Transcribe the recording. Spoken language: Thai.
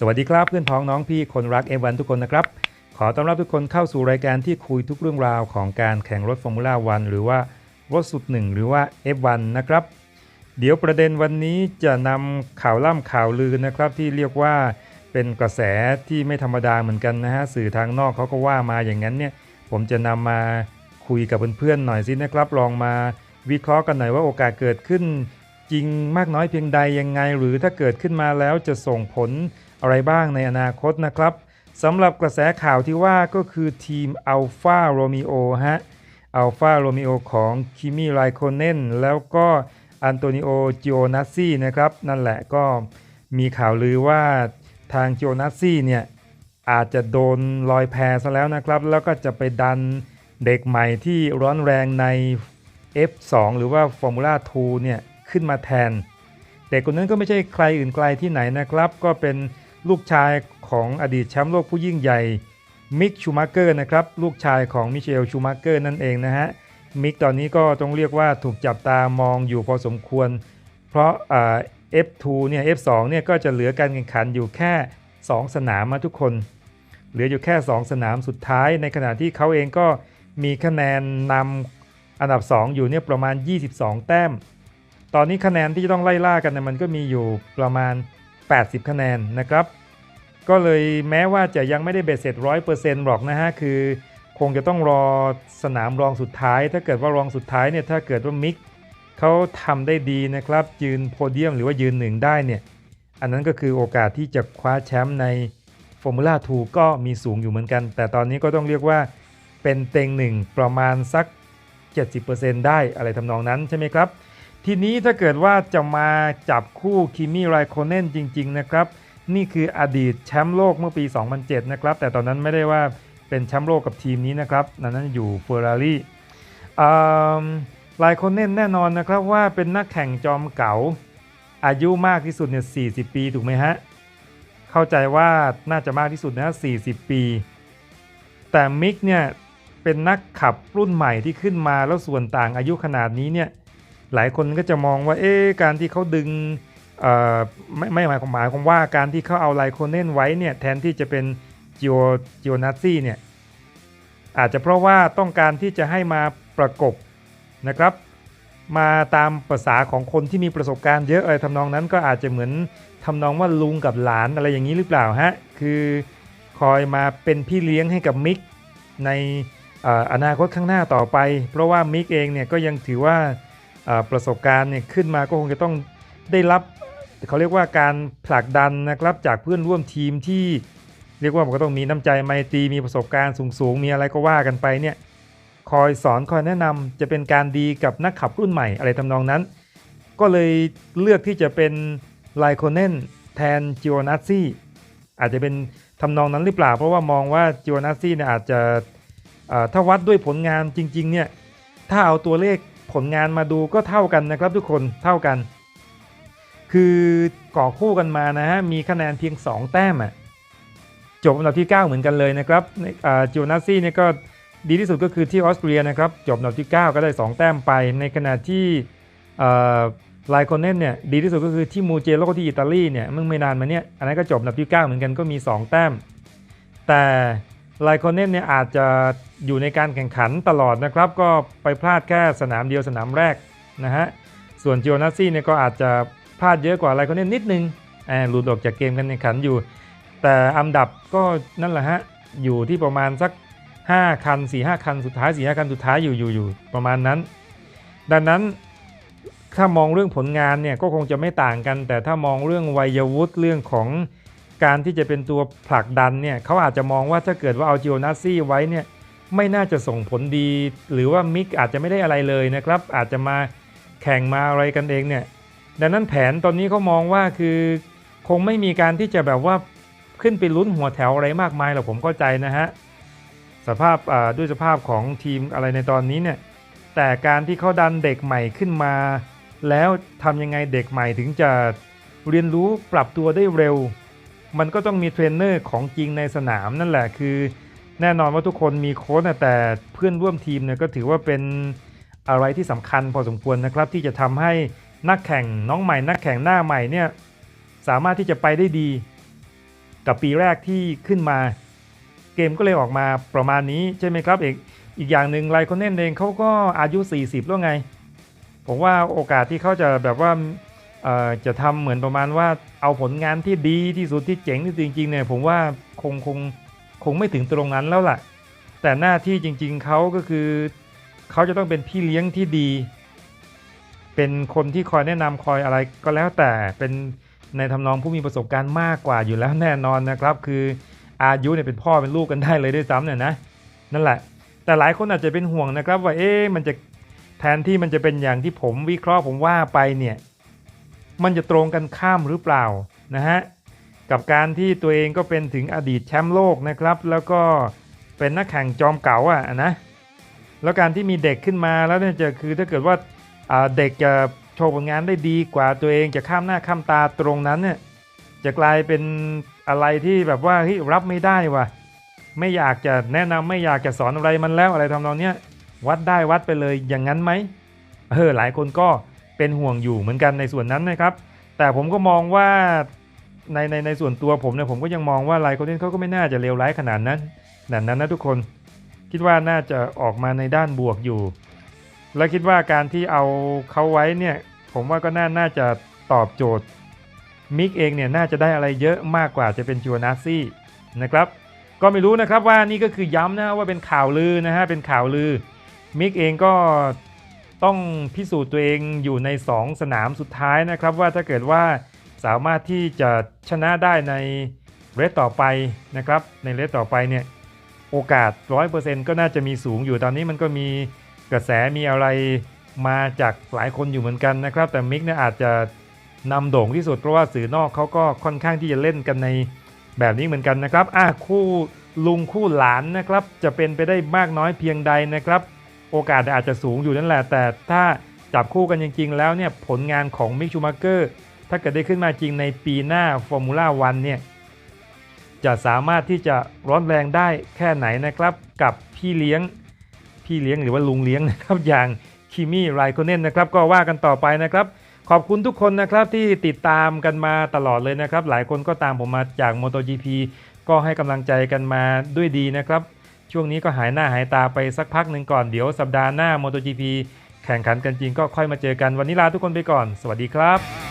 สวัสดีครับเพื่อนพ้องน้องพี่คนรัก F1 ทุกคนนะครับ ขอต้อนรับทุกคนเข้าสู่รายการที่คุยทุกเรื่องราวของการแข่งรถฟอร์มูล่าวันหรือว่ารถสุดหนึ่งหรือว่า F1 นะครับ เดี๋ยวประเด็นวันนี้จะนำข่าวล่ำข่าวลือนะครับที่เรียกว่าเป็นกระแสที่ไม่ธรรมดาเหมือนกันนะฮะสื่อทางนอกเขาก็ว่ามาอย่างนั้นเนี่ยผมจะนำมาคุยกับเพื่อนๆหน่อยสินะครับลองมาวิเคราะห์กันหน่อยว่าโอกาสเกิดขึ้น จริงมากน้อยเพียงใดยังไง หรือถ้าเกิดขึ้นมาแล้วจะส่งผล อะไรบ้างในอนาคตนะครับสำหรับกระแสข่าวที่ว่าก็คือทีม Alpha Romeo ฮะ Alpha Romeo ของคิมิไรโคเนนแล้วก็อันโตนิโอจิโอนัสซี่นะครับนั่นแหละก็มีข่าวลือว่าทางจิโอนัสซี่เนี่ยอาจจะโดนลอยแพซะแล้วนะครับ แล้วก็จะไปดันเด็กใหม่ที่ร้อนแรงใน F2 หรือว่า Formula 2เนี่ยขึ้นมาแทน เด็กคนนั้นก็ไม่ใช่ใครอื่นไกลที่ไหนนะครับ ก็เป็น ลูกชายของอดีตแชมป์โลกผู้ยิ่งใหญ่มิกชูมาเกอร์นะครับลูกชายของมิเชลชูมาเกอร์นั่นเองนะฮะมิกตอนนี้ก็ต้องเรียกว่าถูกจับตามองอยู่พอสมควร เพราะเอ่า F2 เนี่ย F2 เนี่ยก็จะเหลือการแข่งขันอยู่แค่ 2 สนามมาทุกคน เหลืออยู่แค่ 2 สนามสุดท้าย ในขณะที่เขาเองก็มีคะแนนนำอันดับ 2 อยู่เนี่ยประมาณ 22 แต้ม ตอนนี้คะแนนที่จะต้องไล่ล่ากันเนี่ยมันก็มีอยู่ประมาณ 80 คะแนนนะครับ ก็เลยแม้ว่าจะยังไม่ได้เบ็ดเสร็จ 100%หรอกนะฮะ คือคงจะต้องรอสนามรองสุดท้าย ถ้าเกิดว่ารองสุดท้ายเนี่ย ถ้าเกิดว่ามิกเขาทำได้ดีนะครับ ยืนโพเดียมหรือว่ายืนหนึ่งได้เนี่ย อันนั้นก็คือโอกาสที่จะคว้าแชมป์ใน Formula 2 ก็มีสูงอยู่เหมือนกัน แต่ตอนนี้ก็ต้องเรียกว่าเป็นเต็งหนึ่งประมาณสัก 70%ได้อะไรทำนองนั้นใช่ไหมครับ ทีนี้ถ้าเกิดว่าจะมาจับคู่คิมิไรโคเนนจริง ๆ นะครับ นี่คืออดีตแชมป์โลกเมื่อปี 2007 นะครับ แต่ตอนนั้นไม่ได้ว่าเป็นแชมป์โลกกับทีมนี้นะครับนั้นอยู่เฟอร์รารี่ไลโคเนนแน่นอนนะครับว่าเป็นนักแข่งจอมเก๋าอายุมากที่สุดเนี่ย 40 ปีถูกไหมฮะ เข้าใจว่าน่าจะมากที่สุดนะ 40 ปี แต่มิกเนี่ยเป็นนักขับรุ่นใหม่ที่ขึ้นมาแล้วส่วนต่างอายุขนาดนี้เนี่ย หลายคนก็จะมองว่าเอ๊การที่เขาดึงไม่ไม่หมายความหมายความว่าการที่เขาเอาไลโคเนนไว้เนี่ยแทนที่จะเป็นจิโอจิโอนัสซี่เนี่ยอาจจะเพราะว่าต้องการที่จะให้มาประกบนะครับ มาตามภาษาของคนที่มีประสบการณ์เยอะอะไรทำนองนั้นก็อาจจะเหมือนทำนองว่าลุงกับหลานอะไรอย่างนี้หรือเปล่าฮะคือคอยมาเป็นพี่เลี้ยงให้กับมิกในอนาคตข้างหน้าต่อไป เพราะว่ามิกเองเนี่ยก็ยังถือว่า ประสบการณ์เนี่ยขึ้นมาก็คงจะต้องได้รับเขาเรียกว่าการผลักดันนะครับจากเพื่อนร่วมทีมที่เรียกว่ามันก็ต้องมีน้ำใจไมตรีมีประสบการณ์สูงๆ มีอะไรก็ว่ากันไปเนี่ยคอยสอนคอยแนะนำจะเป็นการดีกับนักขับรุ่นใหม่อะไรทำนองนั้น ก็เลยเลือกที่จะเป็นไลโคเนนแทนจิโอนัสซี่อาจจะเป็นทำนองนั้นหรือเปล่า เพราะว่ามองว่าจิโอนัสซี่เนี่ยอาจจะถ้าวัดด้วยผลงานจริงๆเนี่ยถ้าเอาตัวเลข ผลงานมาดูก็เท่ากันนะครับทุกคนเท่ากัน คือก่อคู่กันมานะฮะมีคะแนนเพียง 2 แต้มอะจบอันดับที่ 9 เหมือนกันเลยนะครับจิโอนัสซี่เนี่ยก็ดีที่สุดก็คือที่ออสเตรียนะครับจบอันดับที่ 9 ก็ได้ 2 แต้มไป ในขณะที่ไลโคเนนเนี่ยดีที่สุดก็คือที่มูเจโลที่อิตาลีเนี่ยมึงไม่นานมาเนี่ยอันนั้นก็จบอันดับที่ 9 เหมือนกันก็มี 2 แต้ม แต่ ไลโคเนนเนี่ยอาจจะอยู่ในการแข่งขันตลอดนะครับ ก็ไปพลาดแค่สนามเดียวสนามแรกนะฮะ ส่วนจิโอนัสซี่เนี่ยก็อาจจะพลาดเยอะกว่าไลโคเนนนิดนึงแอบหลุดออกจากเกมการแข่งขันอยู่ แต่อันดับก็นั่นแหละฮะ อยู่ที่ประมาณสัก 5 คัน 4 5 คันสุดท้าย 4 5 คันสุดท้ายอยู่อยู่อยู่ประมาณนั้น ดังนั้นถ้ามองเรื่องผลงานเนี่ยก็คงจะไม่ต่างกัน แต่ถ้ามองเรื่องวัยวุฒิเรื่องของ การที่จะเป็นตัวผลักดันเนี่ยเขาอาจจะมองว่าถ้าเกิดว่าเอาจิโอนัสซี่ไว้เนี่ยไม่น่าจะส่งผลดี หรือว่ามิกอาจจะไม่ได้อะไรเลยนะครับ อาจจะมาแข่งมาอะไรกันเองเนี่ยดังนั้นแผนตอนนี้เขามองว่าคือคงไม่มีการที่จะแบบว่าขึ้นไปลุ้นหัวแถวอะไรมากมายหรอกผมเข้าใจนะฮะสภาพด้วยสภาพของทีมอะไรในตอนนี้เนี่ยแต่การที่เขาดันเด็กใหม่ขึ้นมา แล้วทำยังไงเด็กใหม่ถึงจะเรียนรู้ปรับตัวได้เร็ว มันก็ต้องมีเทรนเนอร์ของจริงในสนามนั่นแหละคือ แน่นอนว่าทุกคนมีโค้ชแต่เพื่อนร่วมทีมเนี่ยก็ถือว่าเป็นอะไรที่สำคัญพอสมควรนะครับ ที่จะทำให้นักแข่งน้องใหม่ นักแข่งหน้าใหม่เนี่ยสามารถที่จะไปได้ดี กับปีแรกที่ขึ้นมา เกมก็เลยออกมาประมาณนี้ใช่ไหมครับเอกอีกอย่างหนึ่งไลคอนเนนเองเขาก็อายุ 40 แล้วไง ผมว่าโอกาสที่เขาจะแบบว่า จะทำเหมือนประมาณว่าเอาผลงานที่ดีที่สุดที่เจ๋งที่สุดจริงๆเนี่ยผมว่าคงคงคงไม่ถึงตรงนั้นแล้วล่ะ แต่หน้าที่จริง ๆเขาก็คือเขาจะต้องเป็นพี่เลี้ยงที่ดี เป็นคนที่คอยแนะนำคอยอะไรก็แล้วแต่เป็นในทำนองผู้มีประสบการณ์มากกว่าอยู่แล้วแน่นอนนะครับ คืออายุเนี่ยเป็นพ่อเป็นลูกกันได้เลยด้วยซ้ำเนี่ยนะนั่นแหละ แต่หลายคนอาจจะเป็นห่วงนะครับว่าเอ๊ะมันจะแทนที่มันจะเป็นอย่างที่ผมวิเคราะห์ผมว่าไปเนี่ย มันจะตรงกันข้ามหรือเปล่านะฮะกับการที่ตัวเองก็เป็นถึงอดีตแชมป์โลกนะครับ แล้วก็เป็นนักแข่งจอมเก่าอะนะแล้วการที่มีเด็กขึ้นมาแล้วเนี่ยจะคือถ้าเกิดว่าาเด็กจะโชว์ผลงานได้ดีกว่าตัวเองจะข้ามหน้าข้ามตาตรงนั้นเนี่ยจะกลายเป็นอะไรที่แบบว่าเฮ้ยรับไม่ได้ว่ะไม่อยากจะแนะนำไม่อยากจะสอนอะไรมันแล้วอะไรทำนองเนี้ยวัดได้วัดไปเลยอย่างนั้นไหมเออหลายคนก็ เป็นห่วงอยู่เหมือนกันในส่วนนั้นนะครับ แต่ผมก็มองว่าในในในส่วนตัวผมเนี่ยผมก็ยังมองว่าไลโคเดนเขาก็ไม่น่าจะเลวร้ายขนาดนั้นขนาดนั้นนะทุกคนคิดว่าน่าจะออกมาในด้านบวกอยู่ และคิดว่าการที่เอาเขาไว้เนี่ยผมว่าก็น่าน่าจะตอบโจทย์มิกเองเนี่ยน่าจะได้อะไรเยอะมากกว่าจะเป็นจูนาซี่นะครับ ก็ไม่รู้นะครับว่านี่ก็คือย้ำนะว่าเป็นข่าวลือนะฮะเป็นข่าวลือมิกเองก็ ต้องพิสูจน์ตัวเองอยู่ใน 2 สนามสุดท้ายนะครับ ว่าถ้าเกิดว่าสามารถที่จะชนะได้ในเรสต่อไปนะครับ ในเรสต่อไปเนี่ยโอกาส 100%ก็น่าจะมีสูงอยู่ตอนนี้มันก็มีกระแสมีอะไรมาจากหลายคนอยู่เหมือนกันนะครับ แต่มิกเนี่ยอาจจะนำโด่งที่สุดเพราะว่าสื่อนอกเขาก็ค่อนข้างที่จะเล่นกันในแบบนี้เหมือนกันนะครับอะคู่ลุงคู่หลานนะครับ จะเป็นไปได้มากน้อยเพียงใดนะครับ โอกาสอาจจะสูงอยู่นั่นแหละ แต่ถ้าจับคู่กันจริง ๆ แล้วเนี่ยผลงานของมิกชูมาเกอร์ถ้าเกิดได้ขึ้นมาจริงในปีหน้าฟอร์มูล่าวันเนี่ยจะสามารถที่จะร้อนแรงได้แค่ไหนนะครับ กับพี่เลี้ยง พี่เลี้ยงหรือว่าลุงเลี้ยงนะครับ อย่างคิมี่ไรโคเนนนะครับ ก็ว่ากันต่อไปนะครับ ขอบคุณทุกคนนะครับที่ติดตามกันมาตลอดเลยนะครับ หลายคนก็ตามผมมาจาก MotoGP ก็ให้กำลังใจกันมาด้วยดีนะครับ ช่วงนี้ก็หายหน้าหายตาไปสักพักหนึ่งก่อนเดี๋ยวสัปดาห์หน้า MotoGP แข่งขันกันจริงก็ค่อยมาเจอกันวันนี้ลาทุกคนไปก่อน สวัสดีครับ